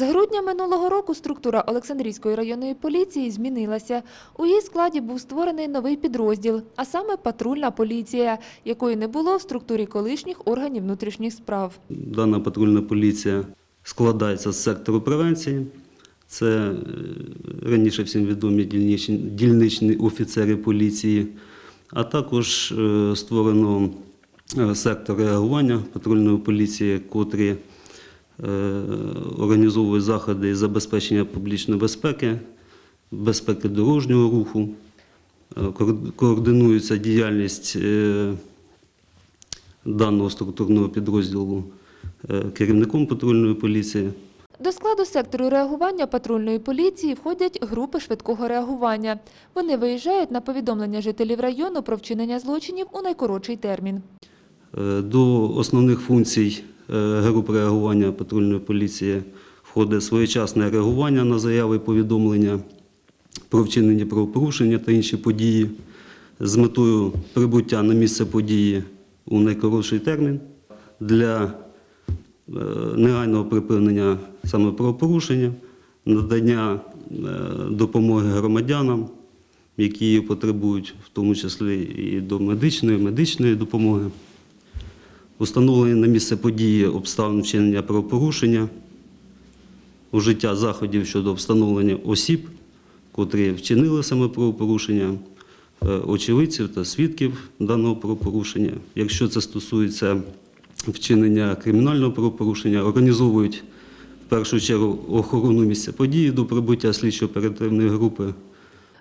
З грудня минулого року структура Олександрійської районної поліції змінилася. У її складі був створений новий підрозділ, а саме патрульна поліція, якої не було в структурі колишніх органів внутрішніх справ. Дана патрульна поліція складається з сектору превенції. Це е, раніше всім відомі дільничні, офіцери поліції, а також е, створено е, сектор реагування патрульної поліції, котрі е, організовують заходи із забезпечення публічної безпеки, безпеки дорожнього руху, Е, координується діяльність е, даного структурного підрозділу керівником патрульної поліції. До складу сектору реагування патрульної поліції входять групи швидкого реагування. Вони виїжджають на повідомлення жителів району про вчинення злочинів у найкоротший термін. До основних функцій груп реагування патрульної поліції входить своєчасне реагування на заяви і повідомлення про вчинені правопорушення та інші події з метою прибуття на місце події у найкоротший термін для е, негайного припинення саме правопорушення, надання е, допомоги громадянам, які її потребують, в тому числі і до медичної, медичної допомоги, установлення на місце події обставин вчинення правопорушення, вжиття заходів щодо встановлення осіб, котрі вчинили саме правопорушення, е, очевидців та свідків даного правопорушення. Якщо це стосується вчинення кримінального правопорушення, організовують в першу чергу охорону місця події до прибуття слідчо-оперативної групи.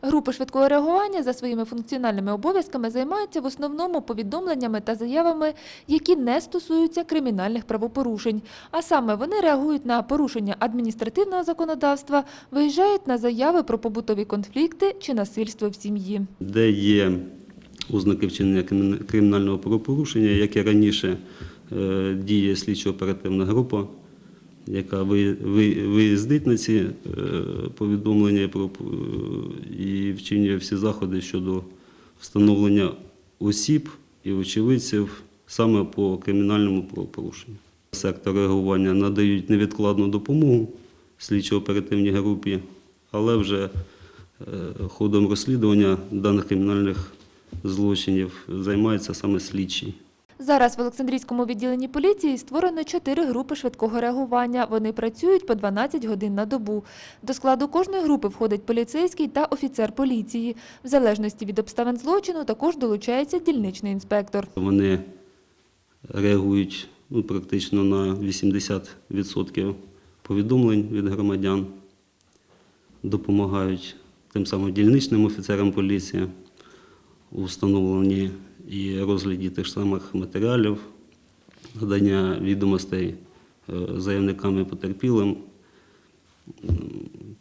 Групи швидкого реагування за своїми функціональними обов'язками займаються в основному повідомленнями та заявами, які не стосуються кримінальних правопорушень. А саме вони реагують на порушення адміністративного законодавства, виїжджають на заяви про побутові конфлікти чи насильство в сім'ї. де є ознаки вчинення кримінального правопорушення, як і раніше е, діє слідчо-оперативна група, яка ви- ви- виїздить на ці е, повідомлення про- і вчинює всі заходи щодо встановлення осіб і очевидців саме по кримінальному правопорушенню. Сектор реагування надають невідкладну допомогу слідчо-оперативній групі, але вже е, ходом розслідування даних кримінальних злочинів займається саме слідчий. Зараз в Олександрійському відділенні поліції створено чотири групи швидкого реагування. Вони працюють по 12 годин на добу. До складу кожної групи входить поліцейський та офіцер поліції. В залежності від обставин злочину також долучається дільничний інспектор. Вони реагують ну, практично на 80% повідомлень від громадян, допомагають тим самим дільничним офіцерам поліції у встановленні і розгляді тих самих матеріалів, надання відомостей е, заявникам і потерпілим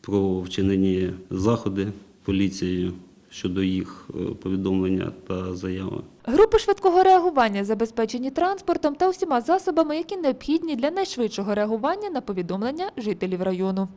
про вчинені заходи поліцією щодо їх е, повідомлення та заяви. Групи швидкого реагування забезпечені транспортом та усіма засобами, які необхідні для найшвидшого реагування на повідомлення жителів району.